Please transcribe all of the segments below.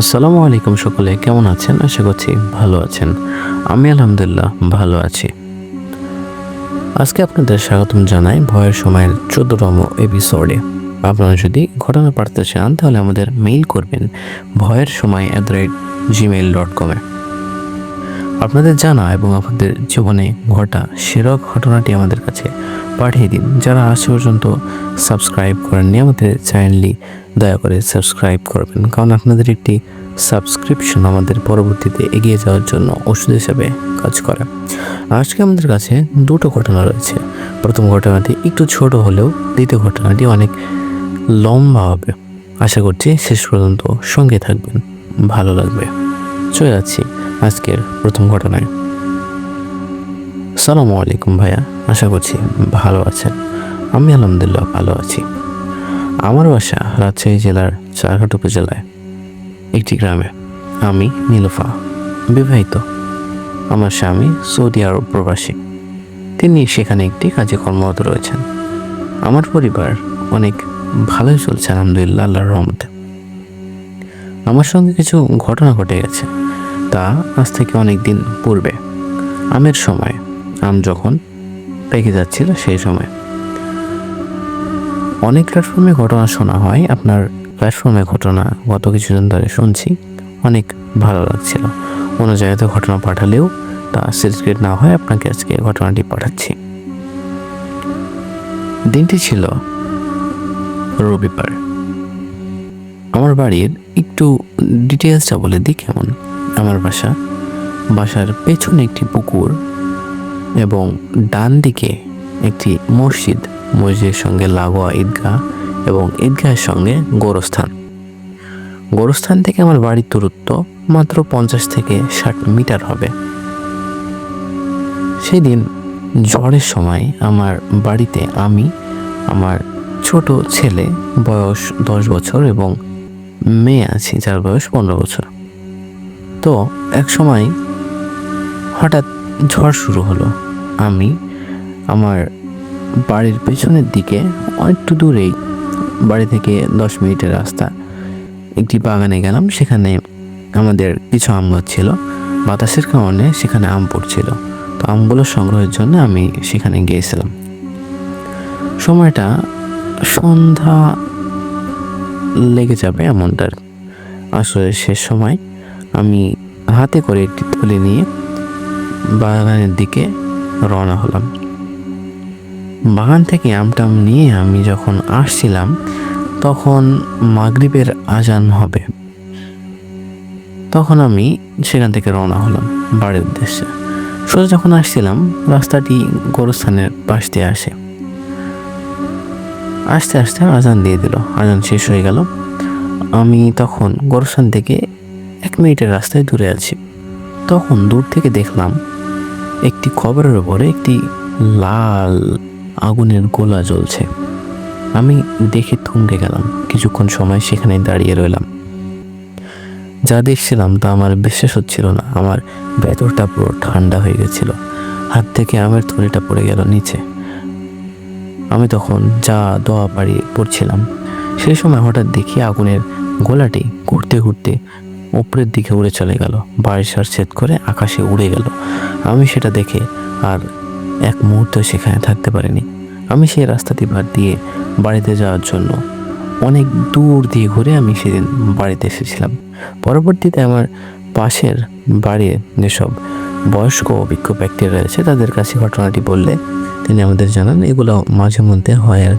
আসসালামু আলাইকুম সকলে, কেমন আছেন? আশা করছি ভালো আছেন। আমি আলহামদুলিল্লাহ ভালো আছি। আজকে আপনাদের স্বাগতম জানাই ভয়ের সময়ের চোদ্দতম এপিসোডে আপনারা যদি ঘটনা পাঠাতে চান, তাহলে আমাদের মেইল করবেন ভয়ের সময় at the rate Gmail dot কমে আপনাদের জানা এবং আপনাদের জীবনে ঘটা সেরা ঘটনাটি আমাদের কাছে পাঠিয়ে দিন। যারা আজ পর্যন্ত সাবস্ক্রাইব করেননি, আমাদের চ্যানেলটি দয়া করে সাবস্ক্রাইব করবেন। কারণ আপনাদের একটি সাবস্ক্রিপশন আমাদের পরবর্তীতে এগিয়ে যাওয়ার জন্য ওষুধ হিসাবে কাজ করে। আজকে আমাদের কাছে দুটো ঘটনা রয়েছে। প্রথম ঘটনাটি একটু ছোট হলেও দ্বিতীয় ঘটনাটি অনেক লম্বা হবে। আশা করছি শেষ পর্যন্ত সঙ্গে থাকবেন। ভালো লাগবে। চলে যাচ্ছি আজকের প্রথম ঘটনায়। সালামু আলাইকুম ভাইয়া, আশা করছি ভালো আছেন। আমি আলহামদুলিল্লাহ ভালো আছি। আমার বাসা রাজশাহী জেলার চারঘাট উপজেলায়, একটি গ্রামে। আমি নীলুফা, বিবাহিত। আমার স্বামী সৌদি আরব প্রবাসী। তিনি সেখানে একটি কাজে কর্মরত রয়েছেন। আমার পরিবার অনেক ভালোই চলছে, আলহামদুলিল্লাহ, আল্লাহর রহমতে। আমার সঙ্গে কিছু ঘটনা ঘটে গেছে। তা আজ থেকে অনেক দিন পূর্বে। আমের সময় আম যখন পেকে যাচ্ছিল সেই সময়। অনেক প্ল্যাটফর্মে ঘটনা শোনা হয়, আপনার প্ল্যাটফর্মে ঘটনা গত কিছুদিন ধরে শুনছি, অনেক ভালো লাগছিল। কোনো জায়গাতে ঘটনা পাঠালেও তা সিরিয়াসকেট না হয় আপনাকে আজকে ঘটনাটি পাঠাচ্ছি। দিনটি ছিল রবিবার। আমার বাড়ির একটু ডিটেলসটা বলে দিই কেমন। আমার বাসা, বাসার পেছনে একটি পুকুর। এবং ডান দিকে একটি মসজিদ, মসজিদের সঙ্গে লাগোয়া ঈদগাহ এবং ঈদগাহের সঙ্গে গোরস্থান। গোরস্থান থেকে আমার বাড়ির দূরত্ব মাত্র পঞ্চাশ থেকে ষাট মিটার হবে। সেই দিন ঝড়ের সময় আমার বাড়িতে আমি, আমার ছোট ছেলে বয়স দশ বছর এবং মেয়ে আছি যার বয়স পনেরো বছর। তো এক সময় হঠাৎ ঝড় শুরু হলো। আমি আমার বাড়ির পেছনের দিকে একটু দূরেই, বাড়ি থেকে দশ মিনিটের রাস্তা, একটি বাগানে গেলাম। সেখানে আমাদের কিছু আম গাছ ছিল। বাতাসের কারণে সেখানে আম পড়ছিল। তো আমগুলো সংগ্রহের জন্য আমি সেখানে গিয়েছিলাম। সময়টা সন্ধ্যা লেগে যাবে এমনটার আসলে শেষ সময় আমি হাতে করে একটি তুলে নিয়ে বাগানের দিকে রওনা হলাম। বাগান থেকে আমটাম নিয়ে আমি যখন আসছিলাম, তখন মাগরিবের আজান হবে। তখন আমি সেখান থেকে রওনা হলাম বাড়ির উদ্দেশ্যে। সোজা যখন আসছিলাম, রাস্তাটি গোরস্থানের পাশ দিয়ে আসে। আস্তে আস্তে আজান দিয়ে দিল। আজান শেষ হয়ে গেল। আমি তখন গোরস্থান থেকে এক মিনিটের রাস্তায় দূরে আছি। তখন দূর থেকে দেখলাম একটি খবরের ওপরে একটি লাল আগুনের গোলা জ্বলছে। আমি দেখে থমকে গেলাম। কিছুক্ষণ সময় সেখানে দাঁড়িয়ে রইলাম। যা দেখছিলাম তা আমার বিশ্বাস হচ্ছিল না। আমার ভেতরটা পুরো ঠান্ডা হয়ে গেছিল। হাত থেকে আমের থলিটা পড়ে গেল নিচে। আমি তখন যা দোয়া পাড়ি পড়ছিলাম, সেই সময় হঠাৎ দেখি আগুনের গোলাটি ঘুরতে ঘুরতে উপরের দিকে উড়ে চলে গেল। বারিশার ছেদ করে আকাশে উড়ে গেল। আমি সেটা দেখে আর এক মুহূর্ত সেখানে থাকতে পারিনি। আমি সেই রাস্তাটি বাদ দিয়ে বাড়িতে যাওয়ার জন্য অনেক দূর দিয়ে ঘুরে আমি সেদিন বাড়িতে এসেছিলাম। পরবর্তীতে আমার পাশের বাড়ির যেসব বয়স্ক অভিজ্ঞ ব্যক্তি রয়েছে, তাদের কাছে ঘটনাটি বললে তিনি আমাদের জানান, এগুলো মাঝে মধ্যে হয় আর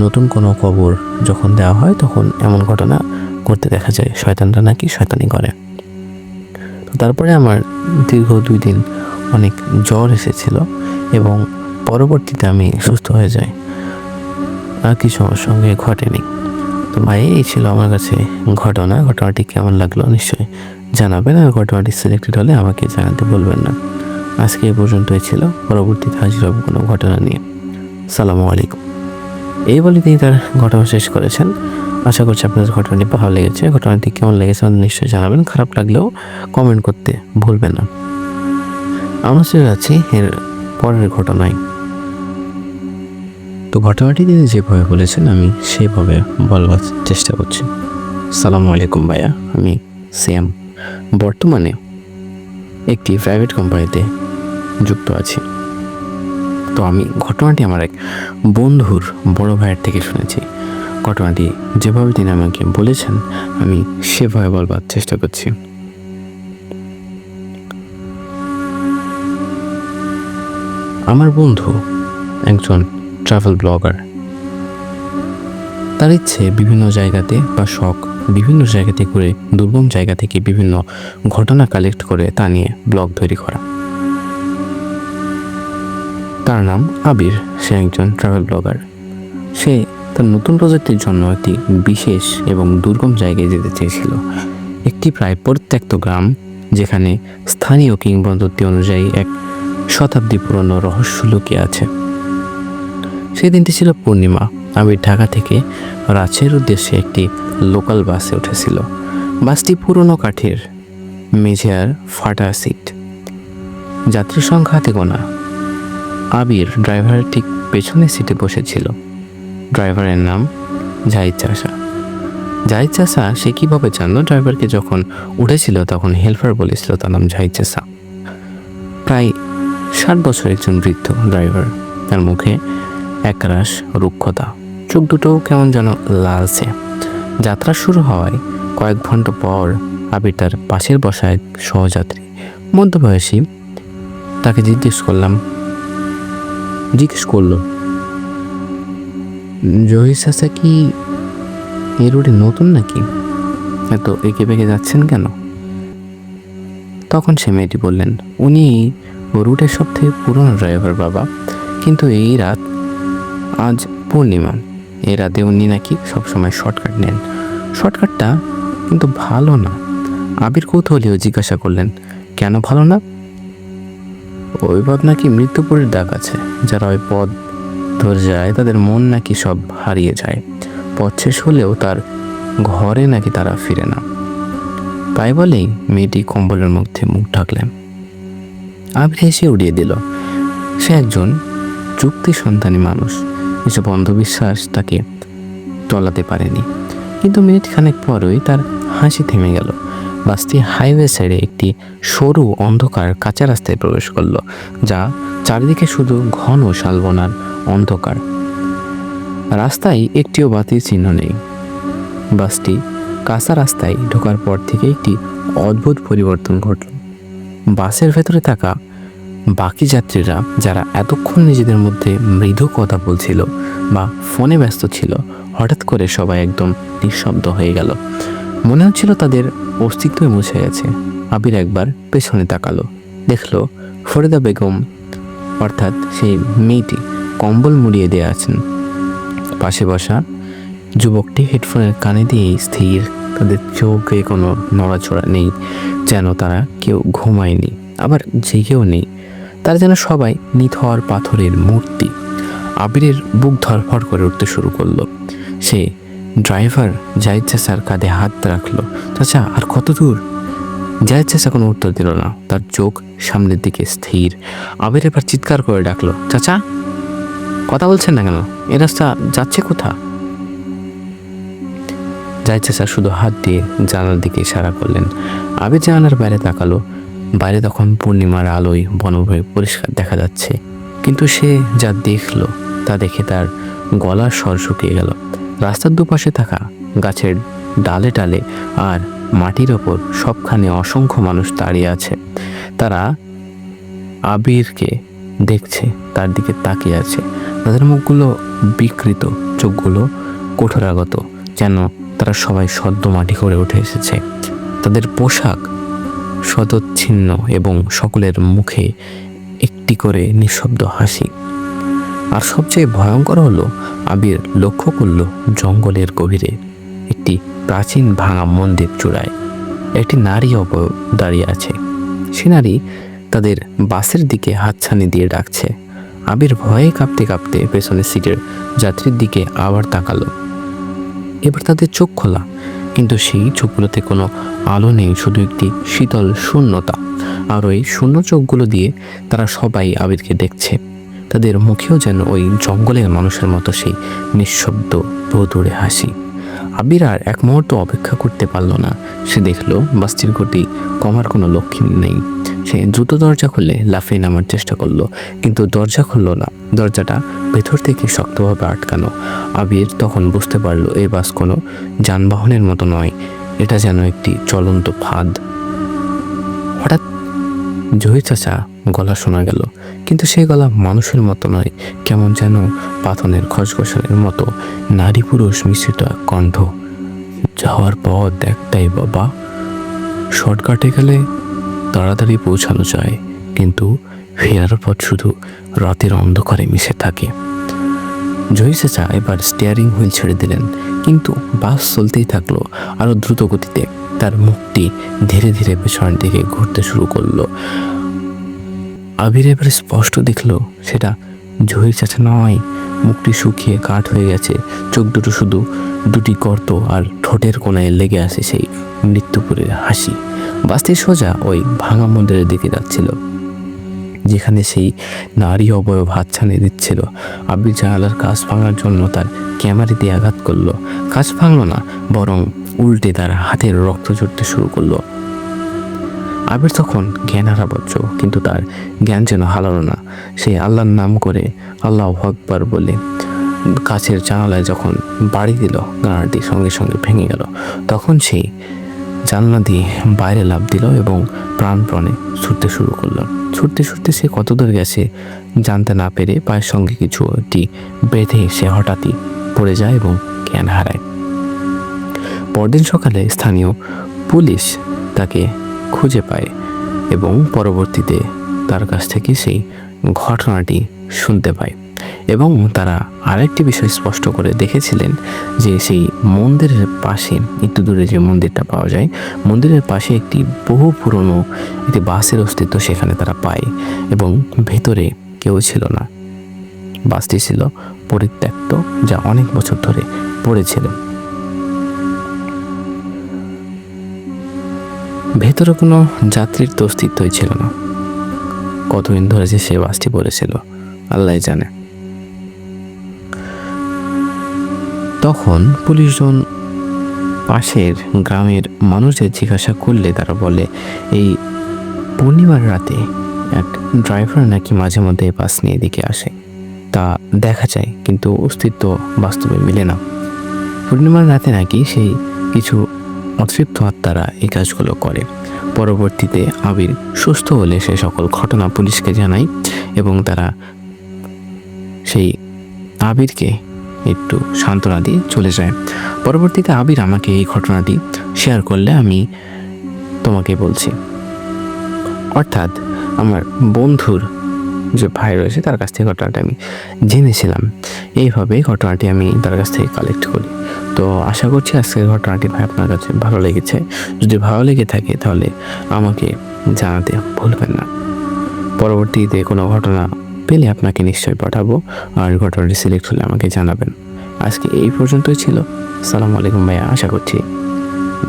নতুন কোনো কবর যখন দেওয়া হয়, তখন এমন ঘটনা করতে দেখা যায়, শয়তানরা নাকি শয়তানি করে। তো তারপরে আমার দীর্ঘ দুই দিন অনেক জ্বর এসেছিল এবং পরবর্তীতে আমি সুস্থ হয়ে যাই। আর কিছু আমার সঙ্গে ঘটেনি। তো ভাই, এই ছিল আমার কাছে ঘটনা। ঘটনাটি কেমন লাগল নিশ্চয়ই জানাবেন আর ঘটনাটি সিলেক্টেড হলে আমাকে জানাতে বলবেন না। আজকে এই পর্যন্তই ছিল। পরবর্তীতে হাজির হব কোনো ঘটনা নিয়ে। সালামু আলাইকুম। এই বলে তিনি তার ঘটনা শেষ করেছেন। আশা করছি আপনাদের ঘটনাটি ভালো লেগেছে। ঘটনাটি কেমন লেগেছে আমাদের নিশ্চয়ই জানাবেন। খারাপ লাগলেও কমেন্ট করতে ভুলবেন না। আমরা চলে যাচ্ছি এর পরের ঘটনায়। তো ঘটনাটি তিনি যেভাবে বলেছেন, আমি সেভাবে বলবার চেষ্টা করছি। সালামু আলাইকুম ভাইয়া, আমি সিয়াম বর্তমানে একটি প্রাইভেট কোম্পানিতে যুক্ত আছি। তো আমি ঘটনাটি আমার এক বন্ধুর বড় ভাইয়ের থেকে শুনেছি। ঘটনাটি যেভাবে তিনি আমাকে বলেছেন, আমি সেভাবে বলবার চেষ্টা করছি। আমার বন্ধু একজন ট্রাভেল ব্লগার তার ইচ্ছে বিভিন্ন জায়গাতে বা শখ বিভিন্ন জায়গাতে করে দুর্গম জায়গা থেকে বিভিন্ন ঘটনা কালেক্ট করে তা নিয়ে ব্লগ তৈরি করা। তার নাম আবির। সে একজন ট্রাভেল ব্লগার সে তার নতুন প্রজেক্টের জন্য একটি বিশেষ এবং দুর্গম জায়গায় যেতে চেয়েছিল। একটি প্রায় পরিত্যক্ত গ্রাম, যেখানে স্থানীয় কিংবদন্তি অনুযায়ী এক শতাব্দী পুরনো রহস্য লুকিয়ে আছে। সেই দিনটি ছিল পূর্ণিমা। আবির ঢাকা থেকে রাঁচির উদ্দেশ্যে একটি লোকাল বাসে উঠেছিল। বাসটি পুরনো কাঠের মেঝে আর ফাটা সিট যাত্রী সংখ্যা হাতে গোনা। আবির ড্রাইভারের ঠিক পেছনের সিটে বসেছিল। ড্রাইভারের নাম জাহিদ চাষা। জাহিদ চাষা সে কীভাবে জানলো? ড্রাইভারকে যখন উঠেছিল তখন হেল্পার বলেছিল তার নাম জাহিদ চাষা। প্রায় ষাট বছর একজন বৃদ্ধ ড্রাইভার। তার মুখে একরাশ রুক্ষতা। চোখ দুটোও কেমন যেন লালছে যাত্রা শুরু হওয়ায় কয়েক ঘণ্টা পর আবির তার পাশের বসায় এক সহযাত্রী। মধ্যবয়সী, তাকে জিজ্ঞেস করলাম জিজ্ঞেস করল, জহির চাচা কি এই রোডে নতুন নাকি? এত এঁকে বেঁকে যাচ্ছেন কেন? তখন সে মেয়েটি বললেন, উনি রুটের সব থেকে পুরনো ড্রাইভার বাবা, কিন্তু এই রাত আজ পূর্ণিমা। এই রাতে উনি নাকি সবসময় শর্টকাট নেন। শর্টকাটটা কিন্তু ভালো না। আবির কৌতূহলীয় জিজ্ঞাসা করলেন, কেন ভালো না? ওই পথ নাকি মৃত্যুপুরের ডাক আছে। যারা ওই পথ ধরে যায়, তাদের মন নাকি সব হারিয়ে যায়। পথ শেষ হলেও তার ঘরে নাকি তারা ফিরে না। তাই বলেই মেয়েটি কম্বলের মধ্যে মুখ ঢাকলেন। আবির হেসে উড়িয়ে দিল, সে একজন চুক্তি সন্তানী মানুষ। এসব অন্ধবিশ্বাস তাকে টলাতে পারেনি। কিন্তু মিনিট খানেক পরই তার হাসি থেমে গেল। বাসটি হাইওয়ে সাইডে একটি সরু অন্ধকার কাঁচা রাস্তায় প্রবেশ করল, যা চারিদিকে শুধু ঘন শালবনার অন্ধকার। রাস্তায় একটিও বাতির চিহ্ন নেই। বাসটি কাঁচা রাস্তায় ঢোকার পর থেকে একটি অদ্ভুত পরিবর্তন ঘটল। বাসের ভেতরে থাকা বাকি যাত্রীরা, যারা এতক্ষণ নিজেদের মধ্যে মৃদু কথা বলছিল বা ফোনে ব্যস্ত ছিল, হঠাৎ করে সবাই একদম নিঃশব্দ হয়ে গেল। মনে হচ্ছিল তাদের অস্তিত্বই মুছে গেছে। আবির একবার পেছনে তাকালো, দেখল ফরিদা বেগম, অর্থাৎ সেই মেয়েটি কম্বল মুড়িয়ে দিয়ে আছেন। পাশে বসা যুবকটি হেডফোনের কানে দিয়ে স্থির, তাদের চোখে কোনো নড়াচড়া নেই, যেন তারা কেউ ঘুমায়নি, আবার জেগেও নেই, তারা যেন সবাই নিথর পাথরের মূর্তি। আবিরের বুক ধরফর করে উঠতে শুরু করল। সে ড্রাইভার জাহিদ চাচার কাঁধে হাত রাখল। চাচা, আর কত দূর? জাহিদ চাচা কোনো উত্তর দিল না। তার চোখ সামনের দিকে স্থির। আবির এবার চিৎকার করে ডাকলো, চাচা, কথা বলছেন না কেন? এ রাস্তা যাচ্ছে কোথা জাহিদ চাচা শুধু হাত দিয়ে জানালার দিকে ইশারা করলেন। আবির জানালার বাইরে তাকালো। বাইরে তখন পূর্ণিমার আলোয় বনভূমি পরিষ্কার দেখা যাচ্ছে। কিন্তু সে যা দেখল, তা দেখে তার গলার স্বর শুকিয়ে গেল। রাস্তার দুপাশে থাকা গাছের ডালে ডালে আর মাটির ওপর সবখানে অসংখ্য মানুষ দাঁড়িয়ে আছে। তারা আবিরকে দেখছে, তার দিকে তাকিয়ে আছে। তাদের মুখগুলো বিকৃত, চোখগুলো কঠোরাগত, যেন তারা সবাই সদ্য মাটি করে উঠে এসেছে। তাদের পোশাক সদচ্ছিন্ন এবং সকলের মুখে একটি করে নিঃশব্দ হাসি। আর সবচেয়ে ভয়ঙ্কর হলো আবির লক্ষ্য করল জঙ্গলের গভীরে একটি প্রাচীন ভাঙা মন্দির চূড়ায় একটি নারী অব দাঁড়িয়ে আছে। সে নারী তাদের বাসের দিকে হাতছানি দিয়ে ডাকছে। আবির ভয়ে কাঁপতে কাঁপতে পেছনের সিটের যাত্রীর দিকে আবার তাকালো। এবার তাদের চোখ খোলা, কিন্তু সেই চোখগুলোতে কোনো আলো নেই, শুধু একটি শীতল শূন্যতা। আর ওই শূন্য চোখগুলো দিয়ে তারা সবাই আবিরকে দেখছে। তাদের মুখেও যেন ওই জঙ্গলের মানুষের মতো সেই নিঃশব্দ ভুতুড়ে হাসি। আবির আর এক মুহূর্ত অপেক্ষা করতে পারল না। সে দেখল বাসটির গতি কমার কোনো লক্ষণ নেই। সে দ্রুত দরজা খুলে লাফিয়ে নামার চেষ্টা করল, কিন্তু দরজা খুললো না। দরজাটা ভেতর থেকে শক্তভাবে আটকানো। আবির তখন বুঝতে পারল এই বাস কোনো যানবাহনের মতো নয়। এটা যেন একটি চলন্ত ফাঁদ। হঠাৎ জহির চাচা গলা শোনা গেল। কিন্তু সেই গলা মানুষের মতো নয়, কেমন যেন পাথনের খসখসের মতো। নারী পুরুষ মিশ্রিত কণ্ঠ। যাওয়ার পথ একটাই বাবা। শর্টকাটে গেলে তাড়াতাড়ি পৌঁছানো যায়, কিন্তু ফেরার পথ শুধু রাতের অন্ধকারে মিশে থাকে। জয়ী চাচা এবার স্টিয়ারিং হুইল ছেড়ে দিলেন, কিন্তু বাস চলতেই থাকল আরও দ্রুত গতিতে তার মুখটি ধীরে ধীরে পেছনের দিকে ঘুরতে শুরু করল। আবির এবার স্পষ্ট দেখল, সেটা জহির চাচা নয় মুখটি শুকিয়ে কাঠ হয়ে গেছে। চোখ দুটো শুধু দুটি গর্ত আর ঠোঁটের কোনায় লেগে আছে সেই মৃত্যুপুরের হাসি। বাসটি সোজা ওই ভাঙা মন্দিরের দিকে যাচ্ছিল, যেখানে সেই নারী অবয়ব হাত ছানিয়ে দিচ্ছিল। আবির জানালার কাজ ভাঙার জন্য তার ক্যামেরা দিয়ে আঘাত করল। কাজ ভাঙলো না, বরং উল্টে তার হাতের রক্ত ঝরতে শুরু করল। আবির তখন জ্ঞান হারাবচ্ছ কিন্তু তার জ্ঞান যেন হারালো না। সে আল্লাহর নাম করে আল্লাহ আকবার বলে, কাছের জানালায় যখন বাড়ি দিল গানারটি সঙ্গে সঙ্গে ভেঙে গেল। তখন সেই জানলা দিয়ে বাইরে লাভ দিল এবং প্রাণপ্রণে ছুটতে শুরু করল। ছুটতে ছুটতে সে কত দূর গেছে জানতে না পেরে পায়ের সঙ্গে কিছু একটি বেঁধে সে হঠাৎই পড়ে যায় এবং জ্ঞান হারায়। পরদিন সকালে স্থানীয় পুলিশ তাকে খুঁজে পায় এবং পরবর্তীতে তার কাছ থেকে সেই ঘটনাটি শুনতে পায় এবং তারা আরেকটি বিষয় স্পষ্ট করে দেখেছিলেন যে সেই মন্দিরের পাশে একটু দূরে যে মন্দিরটা পাওয়া যায়, মন্দিরের পাশে একটি বহু পুরনো একটি বাসের অস্তিত্ব সেখানে তারা পায় এবং ভেতরে কেউ ছিল না। বাসটি ছিল পরিত্যক্ত যা অনেক বছর ধরে পড়েছিল ভেতরে কোনো যাত্রীর তো অস্তিত্বই ছিল না। কতদিন ধরে যে সে বাসটি পড়েছিল আল্লাহ জানে। তখন পুলিশজন পাশের গ্রামের মানুষদের জিজ্ঞাসা করলে তারা বলে, এই পূর্ণিমার রাতে এক ড্রাইভার নাকি মাঝে মধ্যে বাস নিয়ে এদিকে আসে। তা দেখা যায়, কিন্তু অস্তিত্ব বাস্তবে মিলে না। পূর্ণিমার রাতে নাকি সেই কিছু অতৃপ্ত আত্মারা এই কাজগুলো করে। পরবর্তীতে আবির সুস্থ হলে সে সকল ঘটনা পুলিশকে জানায় এবং তারা সেই আবিরকে একটু সান্ত্বনা দিয়ে চলে যায়। পরবর্তীতে আবির আমাকে এই ঘটনাটি শেয়ার করলে আমি তোমাকে বলছি। অর্থাৎ আমার বন্ধুর যে ভাই রয়েছে তার কাছ থেকে ঘটনাটা আমি জেনেছিলাম। এইভাবে ঘটনাটি আমি তার কাছ থেকে কালেক্ট করি। তো আশা করছি আজকের ঘটনাটি ভাই আপনার কাছে ভালো লেগেছে। যদি ভালো লেগে থাকে তাহলে আমাকে জানাতে ভুলবেন না। পরবর্তীতে কোনো ঘটনা পেলে আপনাকে নিশ্চয়ই পাঠাবো আর ঘটনাটি সিলেক্ট হলে আমাকে জানাবেন। আজকে এই পর্যন্তই ছিল। সালাম আলাইকুম ভাইয়া, আশা করছি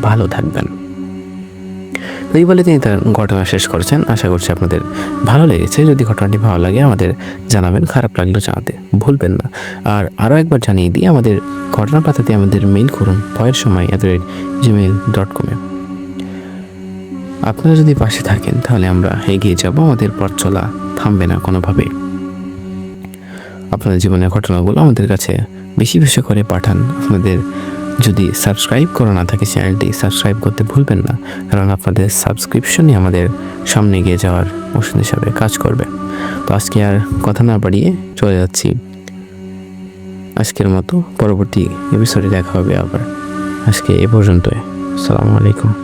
ভালো থাকবেন। এই বলে তিনি তার ঘটনা শেষ করেছেন। আশা করছি আপনাদের ভালো লেগেছে। যদি ঘটনাটি ভালো লাগে, আমাদের জানাবেন। খারাপ লাগলেও জানাতে ভুলবেন না। আর আরও একবার জানিয়ে দিই, আমাদের ঘটনা পাতাতে আমাদের মেইল করুন ভয়ের সময় এত রেট জিমেল ডট কমে আপনারা যদি পাশে থাকেন, তাহলে আমরা এগিয়ে যাব। আমাদের পথ চলা থামবে না কোনোভাবে আপনাদের জীবনের ঘটনাগুলো আমাদের কাছে বেশি বেশি করে পাঠান। আপনাদের যদি সাবস্ক্রাইব করা না থাকে চ্যানেলটি সাবস্ক্রাইব করতে ভুলবেন না, কারণ আপনাদের সাবস্ক্রিপশনই আমাদের সামনে এগিয়ে যাওয়ার ওষুধ হিসাবে কাজ করবে। তো আজকে আর কথা না বাড়িয়ে চলে যাচ্ছি। আজকের মতো পরবর্তী এপিসোডে দেখা হবে আবার। আজকে এ পর্যন্তই। আসসালামু আলাইকুম।